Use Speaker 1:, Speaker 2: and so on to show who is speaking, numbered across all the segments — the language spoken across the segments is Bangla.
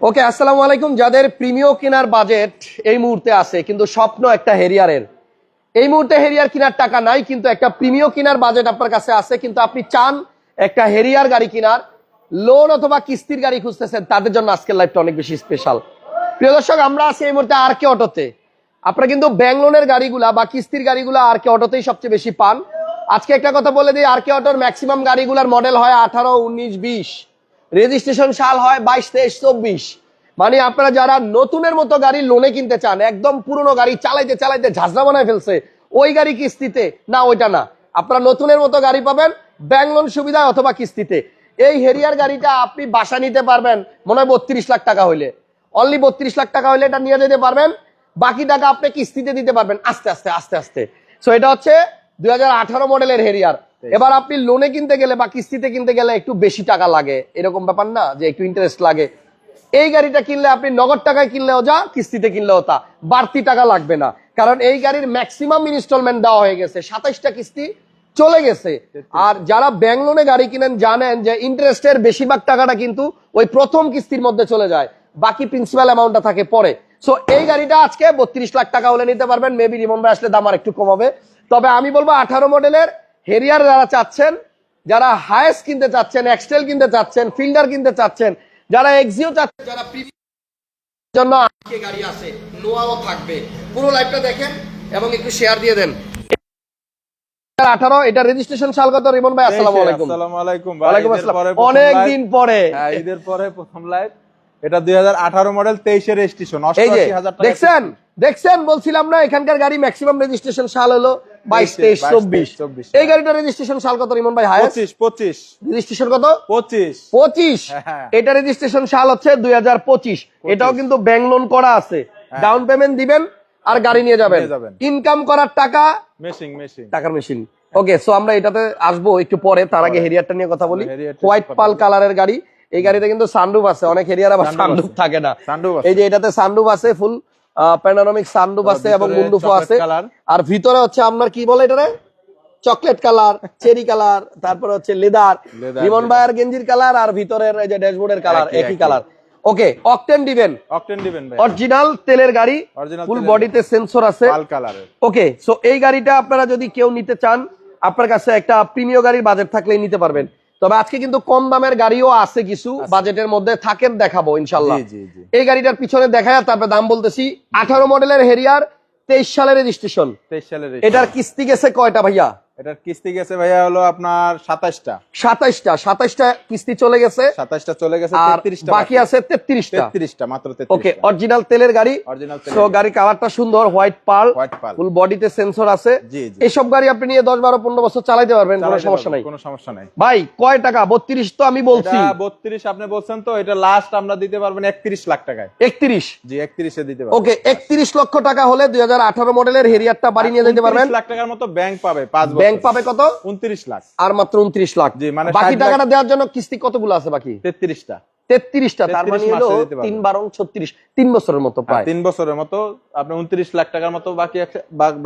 Speaker 1: ওকে, আসসালামু আলাইকুম। যাদের প্রিমিয় কেনার বাজেট এই মুহূর্তে আছে, কিন্তু স্বপ্ন একটা হেরিয়ারের। এই মুহূর্তে হেরিয়ার কেনার টাকা নাই, কিন্তু একটা প্রিমিয় কেনার বাজেট আপনার কাছে আছে, কিন্তু আপনি চান একটা হেরিয়ার গাড়ি কেনার। লোন অথবা কিস্তির গাড়ি খুঁজতেছেন, তাদের জন্য আজকের লাইফটা অনেক বেশি স্পেশাল প্রিয় দর্শক, আমরা আছি এই মুহূর্তে আর কে অটোতে। আপনারা কিন্তু ব্যাংক লোনের গাড়িগুলা বা কিস্তির গাড়িগুলা আর কে অটোতেই সবচেয়ে বেশি পান। আজকে একটা কথা বলে দিই, আর কে অটোর ম্যাক্সিমাম গাড়িগুলার মডেল হয় আঠারো, উনিশ, বিশ। রেজিস্ট্রেশন সাল হয় বাইশ, তেইশ, চব্বিশ। মানে আপনারা যারা নতুনের মতো গাড়ি লোনে কিনতে চান, একদম পুরনো গাড়ি চালাইতে চালাইতে ঝাঁঝরা বানায় ফেলছে, ওই গাড়ি কিস্তিতে। না, ওইটা না। আপনারা নতুনের মতো গাড়ি পাবেন ব্যাংক লোন সুবিধা অথবা কিস্তিতে। এই হেরিয়ার গাড়িটা আপনি বাসা নিতে পারবেন, মনে হয় বত্রিশ লাখ টাকা হইলে। অনলি বত্রিশ লাখ টাকা হইলে এটা নিয়ে যেতে পারবেন, বাকি টাকা আপনি কিস্তিতে দিতে পারবেন, আস্তে আস্তে আস্তে আস্তে। সো এটা হচ্ছে দু হাজার আঠারো মডেলের হেরিয়ার এবার আপনি লোনে কিনতে গেলে বা কিস্তিতে কিনতে গেলে একটু বেশি টাকা লাগে। এরকম ব্যাপার না যে একটু ইন্টারেস্ট লাগে। এই গাড়িটা কিনলে আপনি নগদ টাকায় কিনলেও যা কিস্তিতে কিনলেও তা। বাড়তি টাকা লাগবে না। কারণ এই গাড়ির ম্যাক্সিমাম ইনস্টলমেন্ট দেওয়া হয়ে গেছে। সাতাইশটা কিস্তি চলে গেছে। আর যারা ব্যাংক লোনে গাড়ি কিনেন জানেন যে ইন্টারেস্টের বেশিরভাগ টাকাটা কিন্তু ওই প্রথম কিস্তির মধ্যে চলে যায়। বাকি প্রিন্সিপাল অ্যামাউন্টটা থাকে পরে। সো এই গাড়িটা আজকে বত্রিশ লাখ টাকা হলে নিতে পারবেন। মেবি রিমন ভাই আসলে দাম আর একটু কমাবে। তবে আমি বলব আঠারো মডেলের হেরিয়ার যারা চাচ্ছেন যারা হায়েস্ট কিনতে চাচ্ছেন এক্সটেল কিনতে চাচ্ছেন ফিল্ডার কিনতে চাচ্ছেন যারা এক্সিও চাচ্ছেন যারা জন্য গাড়ি আছে নোয়াও থাকবে। পুরো লাইভটা দেখেন এবং একটু শেয়ার দিয়ে দেন। এটা রেজিস্ট্রেশন সাল কত রিমন ভাই আসসালামু আলাইকুম।
Speaker 2: আসসালামু আলাইকুম ভাই,
Speaker 1: ওয়ালাইকুম
Speaker 2: ঈদের
Speaker 1: আসসালাম।
Speaker 2: পরে প্রথম
Speaker 1: অনেক দিন পরে।
Speaker 2: হ্যাঁ, ঈদের পরে প্রথম লাইভ এটা রেজিস্ট্রেশন টাকা
Speaker 1: দেখছেন? দেখছেন বলছিলাম না এখানকার গাড়ি ম্যাক্সিমাম রেজিস্ট্রেশন সাল হলো বাইশ তেইশ
Speaker 2: 22,
Speaker 1: চব্বিশ। এই গাড়িটা রেজিস্ট্রেশন সাল কত রিমন ভাই
Speaker 2: পঁচিশ পঁচিশ।
Speaker 1: রেজিস্ট্রেশন কত?
Speaker 2: পঁচিশ।
Speaker 1: পঁচিশ।
Speaker 2: হ্যাঁ।
Speaker 1: এটা রেজিস্ট্রেশন সাল হচ্ছে দুই হাজার পঁচিশ। এটাও কিন্তু ব্যাংক লোন করা আছে। ডাউন পেমেন্ট দিবেন আর গাড়ি নিয়ে যাবেন। ইনকাম করার টাকা
Speaker 2: মেশিং মেশিং
Speaker 1: টাকার মেশিন ওকে সো আমরা এটাতে আসব একটু পরে তার আগে হেরিয়ারটা নিয়ে কথা বলি। হোয়াইট পাল কালারের গাড়ি। এই গাড়িতে কিন্তু সানরুফ আছে। অনেক হেরিয়ার আবার সানরুফ থাকে না। এই যে এটাতে সানরুফ আছে ফুল প্যানোরামিক সানরুফ আছে এবং মুন্ডুফো আছে। আর ভিতরে হচ্ছে আপনার কি বলে এটারে? চকলেট কালার চেরি কালার তারপরে হচ্ছে লেদার লিমন
Speaker 2: leather।
Speaker 1: গেঞ্জির কালার আর ভিতরের এই যে ড্যাশবোর্ডের কালার
Speaker 2: একই।
Speaker 1: কালার ওকে অকটেন দিবেন।
Speaker 2: অকটেন দিবেন ভাই।
Speaker 1: অরিজিনাল তেলের গাড়ি ফুল বডিতে সেন্সর আছে।
Speaker 2: কালারের
Speaker 1: ওকে সো এই গাড়িটা আপনারা যদি কেউ নিতে চান আপনার কাছে একটা প্রিমিয় গাড়ির বাজেট থাকলেই নিতে পারবেন। তবে আজকে কিন্তু কম দামের গাড়িও আছে কিছু বাজেটের মধ্যে থাকেন দেখাবো ইনশাল্লাহ। এই গাড়িটার পিছনে দেখা যায় তারপরে দাম বলতেছি আঠারো মডেলের হেরিয়ার তেইশ সালের রেজিস্ট্রেশন
Speaker 2: তেইশ সালের
Speaker 1: এটার কিস্তি গেছে কয়টা ভাইয়া?
Speaker 2: এটার কিস্তি গেছে ভাইয়া হলো আপনার সাতাশটা
Speaker 1: কিস্তি চলে গেছে।
Speaker 2: সাতাশটা চলে গেছে
Speaker 1: আর বাকি আছে তেত্রিশটা।
Speaker 2: তেত্রিশটা মাত্র
Speaker 1: ওকে অরিজিনাল তেলের গাড়ি। গাড়ি কালারটা সুন্দর white pearl
Speaker 2: white pearl
Speaker 1: full বডিতে সেন্সর আছে। এইসব গাড়ি আপনি নিয়ে দশ বারো পনেরো বছর চালাইতে পারবেন কোনো সমস্যা নাই।
Speaker 2: কোনো সমস্যা নাই।
Speaker 1: ভাই কয় টাকা? বত্রিশ তো আমি বলছি।
Speaker 2: বত্রিশ আপনি বলছেন তো এটা লাস্ট আমরা দিতে পারবেন একত্রিশ লাখ টাকায়।
Speaker 1: একত্রিশ?
Speaker 2: জি একত্রিশে দিতে পারবেন।
Speaker 1: ওকে একত্রিশ লক্ষ টাকা হলে দুই হাজার আঠারো মডেলের হেরিয়ারটা বাড়ি নিয়ে যেতে পারবেন।
Speaker 2: লাখ টাকার মতো ব্যাংক পাবে পাঁচ বছর।
Speaker 1: ব্যাংক পাবে কত?
Speaker 2: উনত্রিশ লাখ।
Speaker 1: আর মাত্র উনত্রিশ লাখ।
Speaker 2: মানে
Speaker 1: বাকি টাকাটা দেওয়ার জন্য কিস্তি কতগুলো আছে বাকি?
Speaker 2: তেত্রিশটা।
Speaker 1: তেত্রিশটা তার মানে হলো। তিন বারো ছত্রিশ তিন বছরের মতো প্রায়।
Speaker 2: তিন বছরের মতো আপনি উনত্রিশ লাখ টাকার মতো বাকি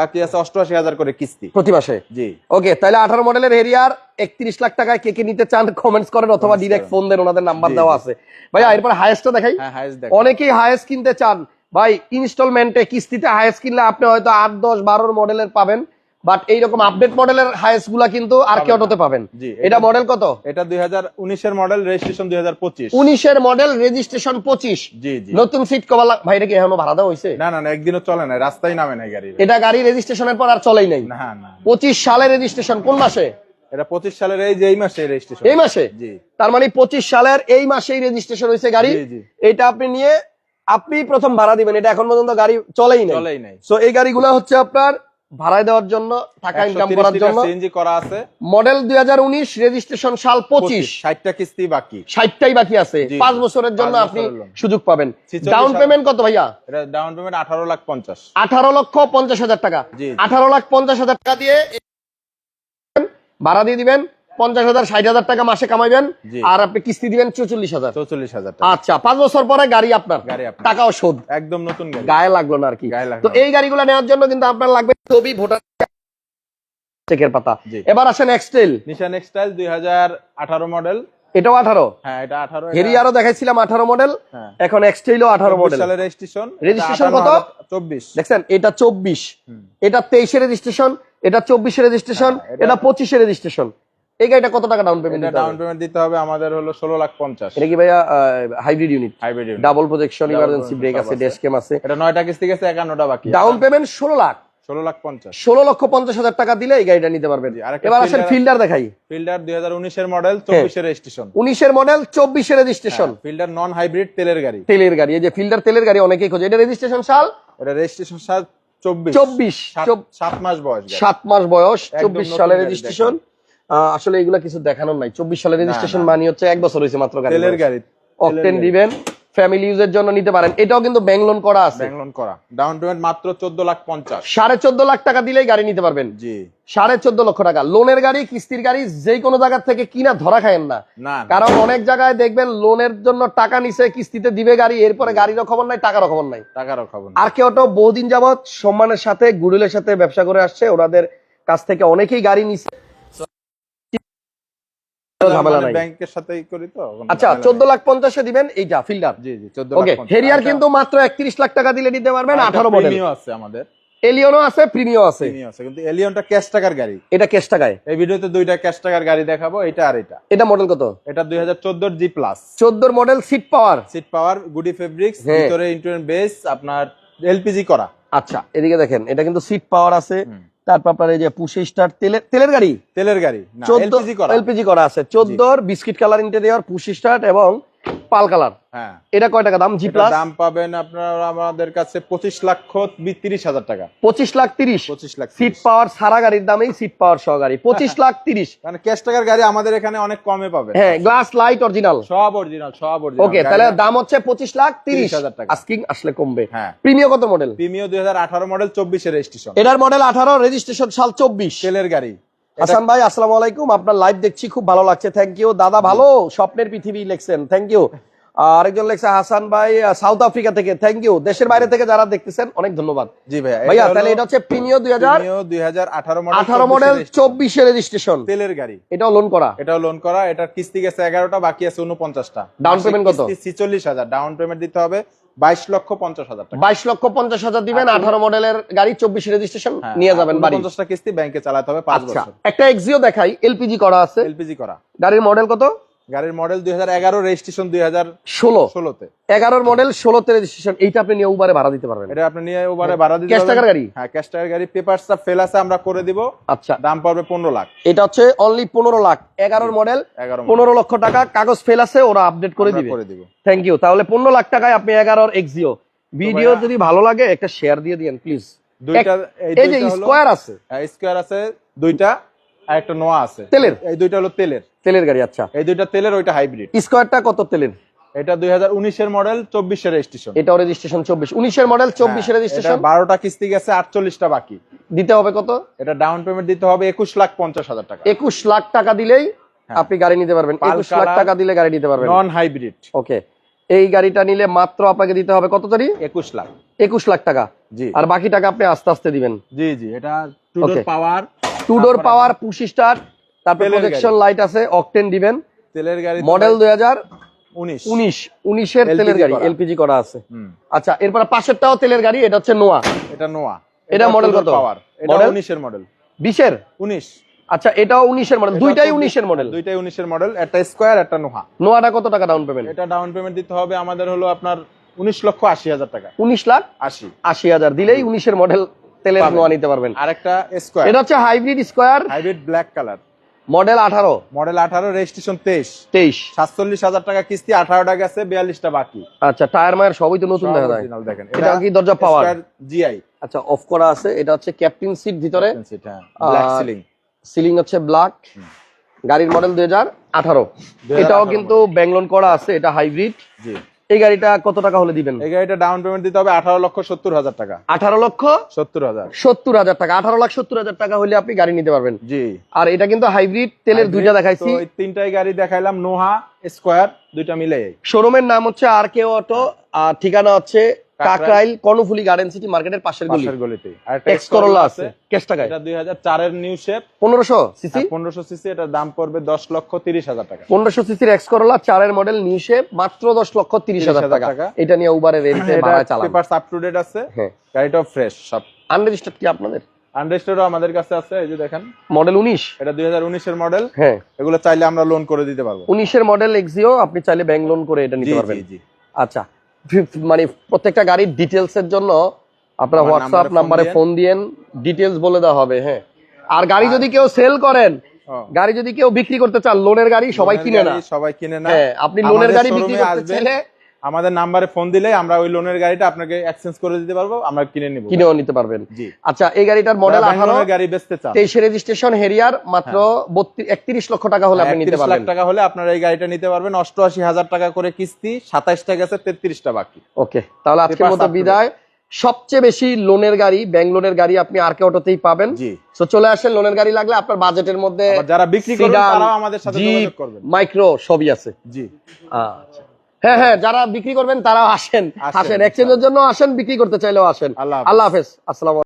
Speaker 2: বাকি আছে অষ্টআশি হাজার করে কিস্তি।
Speaker 1: প্রতি মাসে?
Speaker 2: জি।
Speaker 1: ওকে তাহলে আঠারো মডেলের হেরিয়ার একত্রিশ লাখ টাকায় কে কে নিতে চান কমেন্টস করেন অথবা ডিরেক্ট ফোন দেন ওনাদের নাম্বার দেওয়া আছে। ভাই এরপর হায়েস্টটা দেখাই।
Speaker 2: হ্যাঁ
Speaker 1: অনেকেই হায়েস্ট কিনতে চান। ভাই ইনস্টলমেন্টে কিস্তিতে হায়েস্ট কিনলে আপনি হয়তো আট দশ বারোর মডেলের পাবেন। বাট এইরকম আপডেট মডেলের হায়েস্টগুলা কিন্তু আর কে অটোতে পাবেন। এটা মডেল কত?
Speaker 2: এটা দুই হাজার উনিশের মডেল রেজিস্ট্রেশন দুই হাজার পঁচিশ।
Speaker 1: উনিশের মডেল রেজিস্ট্রেশন পঁচিশ।
Speaker 2: জি জি।
Speaker 1: নতুন সিট কভার ভাই এটা কি এখনও ভাড়া দেওয়া হয়েছে
Speaker 2: না না না একদিনও চলে না রাস্তায় নামে নাই গাড়ি।
Speaker 1: এটা গাড়ি রেজিস্ট্রেশনের পর আর চলেই নাই?
Speaker 2: না না
Speaker 1: পঁচিশ সালে রেজিস্ট্রেশন কোন মাসে?
Speaker 2: এটা পঁচিশ সালের এই যে এই মাসে রেজিস্ট্রেশন
Speaker 1: এই মাসে?
Speaker 2: জি।
Speaker 1: তার মানে পঁচিশ সালের এই মাসেই রেজিস্ট্রেশন হয়েছে গাড়ি। এটা আপনি নিয়ে আপনি প্রথম ভাড়া দিবেন। এটা এখন পর্যন্ত গাড়ি চলেই নাই।
Speaker 2: চলেই নাই।
Speaker 1: সো এই গাড়িগুলো হচ্ছে আপনার ভাড়ায় দেওয়ার জন্য টাকা ইনকাম করার জন্য।
Speaker 2: সিএনজি করা আছে।
Speaker 1: মডেল 2019 রেজিস্ট্রেশন সাল পঁচিশ।
Speaker 2: ষাটটা কিস্তি বাকি।
Speaker 1: ষাটটাই বাকি আছে।
Speaker 2: জি,
Speaker 1: পাঁচ বছরের জন্য আপনি সুযোগ পাবেন। ডাউন পেমেন্ট কত ভাইয়া?
Speaker 2: এটা ডাউন পেমেন্ট আঠারো লাখ পঞ্চাশ।
Speaker 1: আঠারো লক্ষ পঞ্চাশ হাজার টাকা।
Speaker 2: জি, জি।
Speaker 1: আঠারো লাখ পঞ্চাশ হাজার টাকা দিয়ে ভাড়া দিয়ে দিবেন। পঞ্চাশ হাজার ষাট হাজার টাকা মাসে কামাইবেন। আর আপনি কিস্তি দিবেন চৌচল্লিশ হাজার।
Speaker 2: চৌচল্লিশ হাজার
Speaker 1: আচ্ছা পাঁচ বছর পরে গাড়ি আপনার। টাকাও শোধ।
Speaker 2: একদম নতুন
Speaker 1: গায়ে লাগল না আর কি। তো। এই গাড়িগুলো নেওয়ার জন্য কিন্তু আপনার লাগবে ছবি ভোটার চেকের পাতা। এবার আসেন এক্সটেল
Speaker 2: নিশান এক্সটাইল দুই হাজার আঠারো মডেল
Speaker 1: এটাও আঠারো?
Speaker 2: হ্যাঁ এটা আঠারো
Speaker 1: হেরিয়ারও দেখাইছিলাম আঠারো মডেল
Speaker 2: হ্যাঁ।
Speaker 1: এখন এক্সটেইলও আঠারো মডেল
Speaker 2: সালের রেজিস্ট্রেশন
Speaker 1: Registration কত?
Speaker 2: চব্বিশ।
Speaker 1: দেখছেন এটা চব্বিশ। এটা তেইশে রেজিস্ট্রেশন এটা চব্বিশে রেজিস্ট্রেশন
Speaker 2: হ্যাঁ, এটা
Speaker 1: পঁচিশে রেজিস্ট্রেশন এই গাড়িটা কত টাকা ডাউন পেমেন্ট
Speaker 2: ডাউন পেমেন্ট দিতে হবে আমাদের হলো ষোলো লাখ পঞ্চাশ।
Speaker 1: এটা কি ভাইয়া hybrid unit
Speaker 2: hybrid
Speaker 1: double projection emergency brake আছে। ক্যাম আছে।
Speaker 2: এটা নয়টা কিস্তি গেছে একান্নটা বাকি
Speaker 1: ডাউন পেমেন্ট ষোলো লাখ।
Speaker 2: ষোলো লাখ পঞ্চাশ।
Speaker 1: ষোলো লক্ষ পঞ্চাশ হাজার টাকা দিলে এই গাড়িটা নিতে পারবেন। এবার আসেন ফিল্ডার দেখাই।
Speaker 2: ফিল্ডার দুই হাজার উনিশের মডেল চব্বিশের রেজিস্ট্রেশন
Speaker 1: উনিশের মডেল চব্বিশে রেজিস্ট্রেশন
Speaker 2: ফিল্ডার নন হাইব্রিড তেলের গাড়ি।
Speaker 1: তেলের গাড়ি এই যে ফিল্ডার তেলের গাড়ি অনেকেই খোঁজে। এটা রেজিস্ট্রেশন সাল?
Speaker 2: এটা রেজিস্ট্রেশন সাল চব্বিশ।
Speaker 1: চব্বিশ।
Speaker 2: সাত মাস বয়স
Speaker 1: সাত মাস বয়স চব্বিশ সালের রেজিস্ট্রেশন আসলে এগুলা কিছু দেখানোর নাই। চব্বিশ সালের রেজিস্ট্রেশন মানি হচ্ছে এক বছর হয়েছে মাত্র
Speaker 2: তেলের গাড়ি
Speaker 1: অকটেন দিবেন ফ্যামিলি ইউজের জন্য নিতে পারেন। এটাও কিন্তু ব্যাংক লোন করা আছে।
Speaker 2: ব্যাংক লোন করা। ডাউন পেমেন্ট মাত্র চোদ্দ লাখ পঞ্চাশ।
Speaker 1: সাড়ে চোদ্দ লাখ টাকা দিলেই গাড়ি নিতে পারবেন।
Speaker 2: জি।
Speaker 1: সাড়ে চোদ্দ লক্ষ টাকা। লোনের গাড়ি কিস্তির গাড়ি যে কোনো জায়গা থেকে কিনা ধরা খায়েন না। কারণ অনেক জায়গায় দেখবেন লোনের জন্য টাকা নিছে কিস্তিতে দিবে গাড়ি এরপরে গাড়িরও খবর নাই টাকারও খবর নাই।
Speaker 2: টাকারও খবর
Speaker 1: আর কেউ তো বহুদিন যাবত সম্মানের সাথে গুডুলের সাথে ব্যবসা করে আসছে। ওনাদের কাছ থেকে অনেকেই গাড়ি নিচ্ছে ঝামেলা নাই।
Speaker 2: ব্যাংকের সাথেই করি তো
Speaker 1: আচ্ছা লাখ দিবেন এইটা ফিল্ডার।
Speaker 2: জি
Speaker 1: ওকে হেরিয়ার কিন্তু মাত্র একত্রিশ লাখ টাকা দিলে নিতে পারবেন আঠারো মডেল
Speaker 2: আছে আমাদের।
Speaker 1: এলিয়নও আছে প্রিমিও আছে।
Speaker 2: আছে কিন্তু এলিয়নটা ক্যাশ টাকার গাড়ি।
Speaker 1: এটা কেস টাকায়।
Speaker 2: এই ভিডিওতে দুইটা ক্যাশ টাকার গাড়ি দেখাবো এটা আর এটা
Speaker 1: এটা মডেল কত?
Speaker 2: এটা দুই হাজার চোদ্দোর জি প্লাস
Speaker 1: চোদ্দোর model seat power
Speaker 2: seat power গুডি fabrics
Speaker 1: হ্যাঁ।
Speaker 2: ভিতরে বেস আপনার এলপিজি করা।
Speaker 1: আচ্ছা এদিকে দেখেন এটা কিন্তু সিট পাওয়ার আছে। তারপর আপনার এই যে পুশে স্টার তেলের তেলের গাড়ি?
Speaker 2: তেলের গাড়ি।
Speaker 1: চোদ্দ
Speaker 2: এলপিজি করা।
Speaker 1: এলপিজি করা আছে। চোদ্দর biscuit colour interior push start এবং পাল কালার।
Speaker 2: হ্যাঁ।
Speaker 1: এটা কয় টাকা দাম? জি প্লাস
Speaker 2: দাম পাবেন আপনার আমাদের কাছে পঁচিশ লক্ষ তিরিশ হাজার টাকা।
Speaker 1: পঁচিশ লাখ তিরিশ।
Speaker 2: পঁচিশ লাখ
Speaker 1: সিট পাওয়ার সারা গাড়ির দামেই সিট পাওয়ার সহ গাড়ি। পঁচিশ লাখ তিরিশ।
Speaker 2: মানে ক্যাশ টাকার গাড়ি আমাদের এখানে অনেক কমে পাবে
Speaker 1: হ্যাঁ গ্লাস লাইট অরিজিনাল
Speaker 2: সব অরিজিনাল সব অরিজিনাল
Speaker 1: ওকে তাহলে দাম হচ্ছে পঁচিশ লাখ তিরিশ।
Speaker 2: 30,000 টাকা।
Speaker 1: আস্কিং আসলে কমবে।
Speaker 2: হ্যাঁ।
Speaker 1: প্রিমিয় কত মডেল
Speaker 2: প্রিমিও দুই হাজার আঠারো মডেল চব্বিশের রেজিস্ট্রেশন
Speaker 1: এটার মডেল আঠারো রেজিস্ট্রেশন সাল চব্বিশ।
Speaker 2: সেলের গাড়ি।
Speaker 1: হাসান ভাই আসসালামু আলাইকুম। আপনার লাইভ দেখছি খুব ভালো লাগছে। থ্যাংক ইউ দাদা ভালো? স্বপ্নের পৃথিবী লেখছেন। থ্যাংক ইউ আরেকজন লেখছে হাসান ভাই সাউথ আফ্রিকা থেকে। থ্যাংক ইউ দেশের বাইরে থেকে যারা দেখতেছেন অনেক ধন্যবাদ।
Speaker 2: জি ভাইয়া
Speaker 1: ভাইয়া তাহলে এটা হচ্ছে প্রিমিয় দুই হাজার
Speaker 2: দুই হাজার আঠারো মডেল
Speaker 1: আঠারো মডেল চব্বিশে রেজিস্ট্রেশন
Speaker 2: তেলের গাড়ি।
Speaker 1: এটাও লোন করা।
Speaker 2: এটাও লোন করা। এটার কিস্তি গেছে এগারোটা বাকি আছে উনপঞ্চাশটা
Speaker 1: ডাউন পেমেন্ট কত?
Speaker 2: ছিচল্লিশ হাজার। ডাউন পেমেন্ট দিতে হবে। বাইশ লক্ষ পঞ্চাশ হাজার
Speaker 1: বাইশ লক্ষ পঞ্চাশ হাজার দিবেন আঠারো মডেলের গাড়ি চব্বিশে রেজিস্ট্রেশন
Speaker 2: হ্যাঁ,
Speaker 1: নিয়ে যাবেন বাড়ি।
Speaker 2: পঞ্চাশটা কিস্তি ব্যাংকে চালাতে হবে পাঁচ
Speaker 1: আচ্ছা
Speaker 2: বছর।
Speaker 1: একটা এক্সিও দেখাই এলপিজি করা আছে।
Speaker 2: এলপিজি করা।
Speaker 1: গাড়ির মডেল কত?
Speaker 2: গাড়ির মডেল দুই হাজার এগারো রেজিস্ট্রেশন দুই হাজার
Speaker 1: ষোলো।
Speaker 2: ষোলোতে।
Speaker 1: এগারোর মডেল ষোলোতে রেজিস্ট্রেশন এইটা আপনি নিয়ে উবারে ভাড়া দিতে পারবেন।
Speaker 2: এটা আপনি নিয়ে ওভারে ভাড়া দিতে
Speaker 1: ক্যাশ। টাকার গাড়ি?
Speaker 2: হ্যাঁ ক্যাশ টাকার গাড়ি। পেপারসটা ফেল আছে আমরা করে দিব।
Speaker 1: আচ্ছা।
Speaker 2: দাম পড়বে পনেরো লাখ।
Speaker 1: এটা হচ্ছে অনলি পনেরো লাখ। এগারোর মডেল
Speaker 2: এগারো
Speaker 1: পনেরো লক্ষ টাকা। কাগজ ফেল আছে ওরা আপডেট করে দিবে।
Speaker 2: করে দিব।
Speaker 1: থ্যাংক ইউ তাহলে পনেরো লাখ টাকায় আপনি এগারোর এক্সিও ভিডিও যদি ভালো লাগে একটা শেয়ার দিয়ে দিন প্লিজ
Speaker 2: দুইটা
Speaker 1: এই যে স্কোয়ার আছে।
Speaker 2: স্কোয়ার আছে দুইটা। আর একটা নোয়া আছে।
Speaker 1: তেলের?
Speaker 2: এই দুইটা হলো তেলের।
Speaker 1: তেলের গাড়ি আচ্ছা।
Speaker 2: এই দুইটা তেলের ওইটা হাইব্রিড
Speaker 1: স্কোয়ারটা কত তেলের?
Speaker 2: এটা দুই হাজার উনিশের মডেল চব্বিশের রেজিস্ট্রেশন
Speaker 1: এটাও রেজিস্ট্রেশন চব্বিশ। উনিশের মডেল চব্বিশের রেজিস্ট্রেশন
Speaker 2: বারোটা কিস্তি গেছে আটচল্লিশটা বাকি।
Speaker 1: দিতে হবে কত?
Speaker 2: এটা ডাউন পেমেন্ট দিতে হবে একুশ লাখ পঞ্চাশ হাজার টাকা।
Speaker 1: একুশ লাখ টাকা দিলেই
Speaker 2: হ্যাঁ।
Speaker 1: আপনি গাড়ি নিতে পারবেন। একুশ লাখ টাকা দিলে গাড়ি নিতে পারবেন।
Speaker 2: Non hybrid
Speaker 1: okay. এই গাড়িটা নিলে মাত্র আপনাকে দিতে হবে কত তারি
Speaker 2: একুশ লাখ।
Speaker 1: একুশ লাখ টাকা।
Speaker 2: জি।
Speaker 1: আর বাকি টাকা আপনি আস্তে আস্তে দিবেন।
Speaker 2: জি জি। এটা power
Speaker 1: two door power push start তারপর প্রজেকশন লাইট আছে অকটেন দিবেন।
Speaker 2: তেলের গাড়ি
Speaker 1: মডেল দুই হাজার
Speaker 2: উনিশ।
Speaker 1: উনিশ উনিশের তেলের গাড়ি এলপিজি করা আছে। আচ্ছা এরপর পাশেরটাও তেলের গাড়ি এটা হচ্ছে নোয়া
Speaker 2: এটা নোয়া
Speaker 1: এটা model কত? Model?
Speaker 2: উনিশের মডেল
Speaker 1: বিশের?
Speaker 2: উনিশ।
Speaker 1: আচ্ছা এটাও উনিশের মডেল দুইটাই উনিশের মডেল
Speaker 2: দুইটাই উনিশের মডেল একটা স্কোয়ার একটা নোহা
Speaker 1: নোয়াটা কত টাকা ডাউন পেমেন্ট
Speaker 2: এটা ডাউন পেমেন্ট দিতে হবে আমাদের হলো আপনার উনিশ লক্ষ আশি হাজার টাকা
Speaker 1: উনিশ লাখ
Speaker 2: আশি।
Speaker 1: আশি হাজার। দিলেই উনিশের মডেল তেলের। নোয়া নিতে পারবেন।
Speaker 2: আরেকটা স্কোয়ার।
Speaker 1: এটা হচ্ছে hybrid square.
Speaker 2: Hybrid black colour.
Speaker 1: Model আঠারো।
Speaker 2: মডেল আঠারো রেজিস্ট্রেশন তেইশ।
Speaker 1: তেইশ।
Speaker 2: সাতচল্লিশ হাজার টাকা কিস্তি আঠারোটা গেছে বিয়াল্লিশটা বাকি।
Speaker 1: আচ্ছা টায়ার মায়ের সবই তো নতুন দেখা যায়।
Speaker 2: দেখেন।
Speaker 1: এটা কি দরজা পাওয়ার?
Speaker 2: জিআই
Speaker 1: আচ্ছা অফ করা আছে। এটা হচ্ছে ক্যাপ্টেন সিট ভিতরে।
Speaker 2: ব্ল্যাক সিলিং
Speaker 1: সিলিং হচ্ছে ব্ল্যাক গাড়ির মডেল দুই হাজার আঠারো। এটাও কিন্তু ব্যাংলোন করা আছে। এটা হাইব্রিড
Speaker 2: জি।
Speaker 1: এই গাড়িটা কত টাকা হলে দিবেন?
Speaker 2: এই গাড়িটা ডাউন পেমেন্ট দিতে হবে আঠারো লক্ষ সত্তর হাজার টাকা।
Speaker 1: আঠারো লক্ষ
Speaker 2: সত্তর হাজার।
Speaker 1: সত্তর হাজার টাকা। আঠারো লাখ সত্তর হাজার টাকা হলে আপনি গাড়ি নিতে পারবেন।
Speaker 2: জি।
Speaker 1: আর এটা কিন্তু হাইব্রিড তেলের দুইটা দেখাইছি।
Speaker 2: তিনটাই গাড়ি দেখাইলাম নোহা স্কোয়ার দুইটা মিলে
Speaker 1: শোরুমের নাম হচ্ছে আর কে অটো আর ঠিকানা হচ্ছে কাকরাইল কর্ণফুলি গার্ডেন সিটি মার্কেটের পাশের গলি।
Speaker 2: পাশের গলিতে। আর একটা
Speaker 1: এক্স করোলা আছে ক্যাশ
Speaker 2: এটা দুই হাজার চারের নিউ শেপ
Speaker 1: পনেরোশো সিসি
Speaker 2: পনেরোশো সিসি এটার দাম পড়বে দশ লক্ষ তিরিশ হাজার টাকা।
Speaker 1: পনেরোশো সিসির এক্স করোলা চারের মডেল নিউশে মাত্র দশ লক্ষ তিরিশ হাজার টাকা। এটা নিয়ে উবারের রেন্টে ভাড়া চালান।
Speaker 2: পেপারস আপ টু ডেট আছে।
Speaker 1: হ্যাঁ।
Speaker 2: গাড়িটাও ফ্রেশ সব।
Speaker 1: আনরেজিস্টার্ড কি আপনাদের?
Speaker 2: আনরেজিস্টারও আমাদের কাছে আছে এই যে দেখেন।
Speaker 1: মডেল উনিশ।
Speaker 2: এটা দুই হাজার উনিশের মডেল
Speaker 1: হ্যাঁ।
Speaker 2: এগুলো চাইলে আমরা লোন করে দিতে পারব।
Speaker 1: উনিশের মডেল এক্সিও আপনি চাইলে ব্যাংক লোন করে এটা নিতে পারবেন।
Speaker 2: জি জি।
Speaker 1: আচ্ছা। মানে প্রত্যেকটা গাড়ির ডিটেলস এর জন্য আপনার হোয়াটসঅ্যাপ
Speaker 2: নাম্বারে ফোন
Speaker 1: দিয়েন ডিটেলস বলে দেওয়া হবে হ্যাঁ। আর গাড়ি যদি কেউ সেল করেন গাড়ি যদি কেউ বিক্রি করতে চান লোনের গাড়ি সবাই কিনে না।
Speaker 2: সবাই কিনে না।
Speaker 1: হ্যাঁ আপনি লোনের গাড়ি বিক্রি করতে চাইলে
Speaker 2: আমাদের নাম্বারে ফোন দিলে আমরা ওই লোনের গাড়িটা আপনাকে এক্সচেঞ্জ করে দিতে পারব আমরা কিনে নিব।
Speaker 1: কিনেও নিতে পারবেন। আচ্ছা এই গাড়িটার মডেল
Speaker 2: যারা
Speaker 1: আঠারো
Speaker 2: ব্যাঙ্গালোরের গাড়ি বেচতে চান।
Speaker 1: তেইশে রেজিস্ট্রেশন হেরিয়ার মাত্র বত্রিশ একত্রিশ লক্ষ টাকা হলে আপনি নিতে
Speaker 2: 31 হ্যাঁ। লাখ
Speaker 1: পারবেন।
Speaker 2: টাকা হলে আপনারা এই গাড়িটা নিতে পারবেন। অষ্টআশি হাজার টাকা করে কিস্তি সাতাইশটা গেছে তেত্রিশটা বাকি।
Speaker 1: ওকে তাহলে আজকের মতো বিদায়। সবচেয়ে বেশি লোনের গাড়ি ব্যাংক লোনের গাড়ি আপনি আর কে অটোতেই পাবেন। তো চলে আসেন লোনের গাড়ি লাগলে আপনার বাজেটের মধ্যে
Speaker 2: যারা বিক্রি করবেন তারাও আমাদের সাথে যোগাযোগ করবেন।
Speaker 1: মাইক্রো সবই আছে।
Speaker 2: জি।
Speaker 1: আচ্ছা। হ্যাঁ হ্যাঁ যারা বিক্রি করবেন তারাও আসেন
Speaker 2: আসেন,
Speaker 1: এক্সচেঞ্জের জন্য আসেন বিক্রি করতে চাইলেও আসেন। আল্লাহ হাফেজ। আসসালাম